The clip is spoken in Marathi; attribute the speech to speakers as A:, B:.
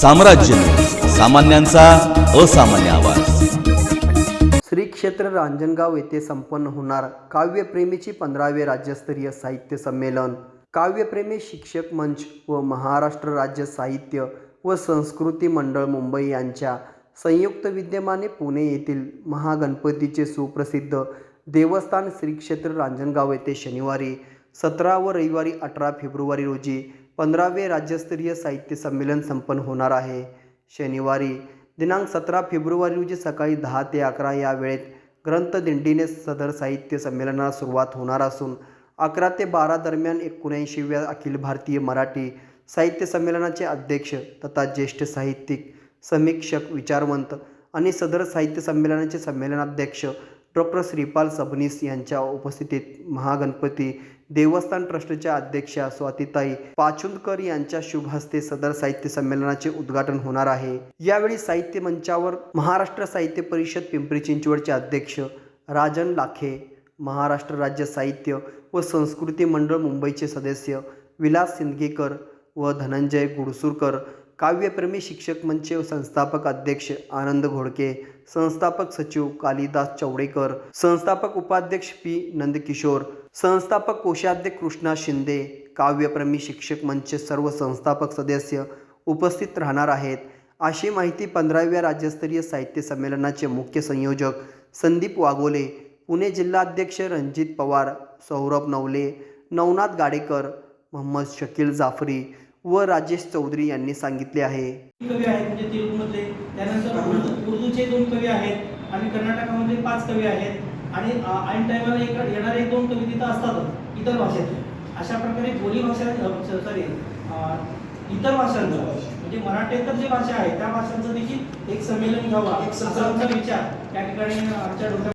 A: साम्राज्य सामान्यांचा असामान्य आवाज.
B: श्री क्षेत्र रांजणगाव येथे संपन्न होणार काव्यप्रेमीची पंधरावे राज्यस्तरीय साहित्य संमेलन. काव्यप्रेमी शिक्षक मंच व महाराष्ट्र राज्य साहित्य व संस्कृती मंडळ मुंबई यांच्या संयुक्त विद्यमाने पुणे येथील महागणपतीचे सुप्रसिद्ध देवस्थान श्री क्षेत्र रांजणगाव येथे शनिवारी सतरा व रविवारी अठरा फेब्रुवारी रोजी पंधरावे राज्यस्तरीय साहित्य संमेलन संपन्न होणार आहे. शनिवारी दिनांक सतरा फेब्रुवारी रोजी सकाळी दहा ते अकरा या वेळेत ग्रंथदिंडीने सदर साहित्य संमेलनाला सुरुवात होणार असून अकरा ते बारा दरम्यान एकोणऐंशीव्या अखिल भारतीय मराठी साहित्य संमेलनाचे अध्यक्ष तथा ज्येष्ठ साहित्यिक समीक्षक विचारवंत आणि सदर साहित्य संमेलनाचे संमेलनाध्यक्ष डॉक्टर श्रीपाल सबनीस यांच्या उपस्थितीत महागणपती देवस्थान ट्रस्टच्या अध्यक्षा स्वातीताई पाचुंदकर यांच्या शुभ हस्ते सदर साहित्य संमेलनाचे उद्घाटन होणार आहे. यावेळी साहित्य मंचावर महाराष्ट्र साहित्य परिषद पिंपरी चिंचवडचे अध्यक्ष राजन लाखे महाराष्ट्र राज्य साहित्य व संस्कृती मंडळ मुंबईचे सदस्य विलास सिंदगेकर व धनंजय गुडसूरकर काव्यप्रेमी शिक्षक मंच संस्थापक अध्यक्ष आनंद घोडके संस्थापक सचिव कालिदास चवडेकर संस्थापक उपाध्यक्ष पी नंदकिशोर संस्थापक कोषाध्यक्ष कृष्णा शिंदे काव्यप्रेमी शिक्षक मंच सर्व संस्थापक सदस्य उपस्थित राहणार आहेत. अशी माहिती पंधराव्या राज्यस्तरीय साहित्य संमेलनाचे मुख्य संयोजक संदीप वाघोले पुणे जिल्हाध्यक्ष रणजित पवार सौरभ नवले नवनाथ गाडेकर मोहम्मद शकील जाफरी व राजेश चौधरी यांनी सांगितले आहे.
C: कवी आहेत म्हणजे तेलुगूमधले त्यानंतर उर्दू उर्दूचे दोन कवी आहेत आणि कर्नाटकामध्ये पाच कवी आहेत. आणि ऐन टायमाला एक येणारे एक दोन कवी तिथं असतातच इतर भाषेतले. अशा प्रकारे बोली भाषा सॉरी इतर भाषांचं म्हणजे मराठीतर जे भाषा आहे त्या भाषांचं देखील एक संमेलन घ्यावा असा आमचा विचार. त्या ठिकाणी आमच्या डोक्यात